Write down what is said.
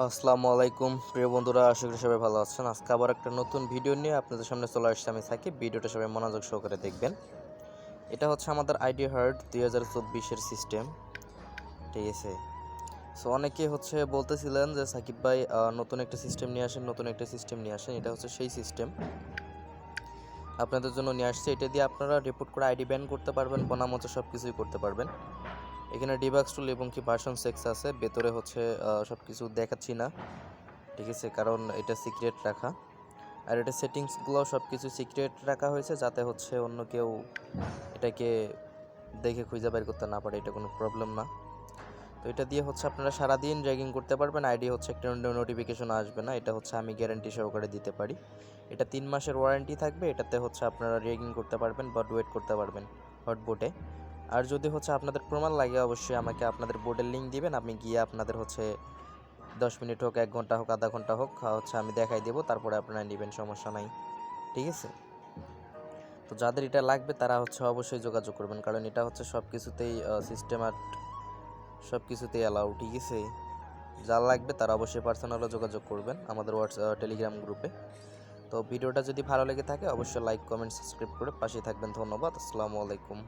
আসসালামু আলাইকুম। প্রিয় বন্ধুরা, আশা করি সবাই ভালো আছেন। আজকে আবার একটা নতুন ভিডিও নিয়ে আপনাদের সামনে চলে আসছে আমি সাকিব। ভিডিওটা সবাই মনোযোগ সহকারে দেখবেন। এটা হচ্ছে আমাদের আইডি হার্ড দুই হাজার চব্বিশের সিস্টেম। ঠিক আছে? সো অনেকে হচ্ছে বলতেছিলেন যে, সাকিব ভাই নতুন একটা সিস্টেম নিয়ে আসেন, নতুন একটা সিস্টেম নিয়ে আসেন। এটা হচ্ছে সেই সিস্টেম। আপনাদের জন্য নিয়ে আসছে। এটা দিয়ে আপনারা রিপোর্ট করে আইডি ব্যান করতে পারবেন বনামতো সব কিছুই করতে পারবেন। এখানে ডিবাক্স টুল এবং কি ভার্সন সেক্স আছে, ভেতরে হচ্ছে সব কিছু দেখাচ্ছি না, ঠিক আছে? কারণ এটা সিক্রেট রাখা। আর এটা সেটিংসগুলো সব কিছু সিক্রেট রাখা হয়েছে, যাতে হচ্ছে অন্য কেউ এটাকে দেখে খুঁজে বের করতে না পারে, এটা কোনো প্রবলেম না। তো এটা দিয়ে হচ্ছে আপনারা সারাদিন র্যাগিং করতে পারবেন আইডি হচ্ছে একটা নোটিফিকেশন আসবে না, এটা হচ্ছে আমি গ্যারান্টি সহকারে দিতে পারি। এটা তিন মাসের ওয়ারেন্টি থাকবে, এটাতে হচ্ছে আপনারা র্যাগিং করতে পারবেন বা ডুয়েট করতে পারবেন হটবোটে আর যদি হচ্ছে আপনাদের প্রমাণ লাগে, অবশ্যই আমাকে আপনাদের বোর্ডের লিঙ্ক দিবেন। আমি গিয়ে আপনাদের হচ্ছে দশ মিনিট হোক, এক ঘণ্টা হোক, আধা ঘণ্টা হোক, হচ্ছে আমি দেখাই দেবো, তারপরে আপনারা নেবেন, সমস্যা নাই। ঠিক আছে? তো যাদের এটা লাগবে, তারা হচ্ছে অবশ্যই যোগাযোগ করবেন, কারণ এটা হচ্ছে সব কিছুতেই সিস্টেম আর সব কিছুতেই অ্যালাউ ঠিক আছে? যা লাগবে, তারা অবশ্যই পার্সোনালও যোগাযোগ করবেন, আমাদের হোয়াটসঅ্যাপ টেলিগ্রাম গ্রুপে তো ভিডিওটা যদি ভালো লেগে থাকে, অবশ্যই লাইক কমেন্ট সাবস্ক্রাইব করে পাশে থাকবেন। ধন্যবাদ, আসসালামু আলাইকুম।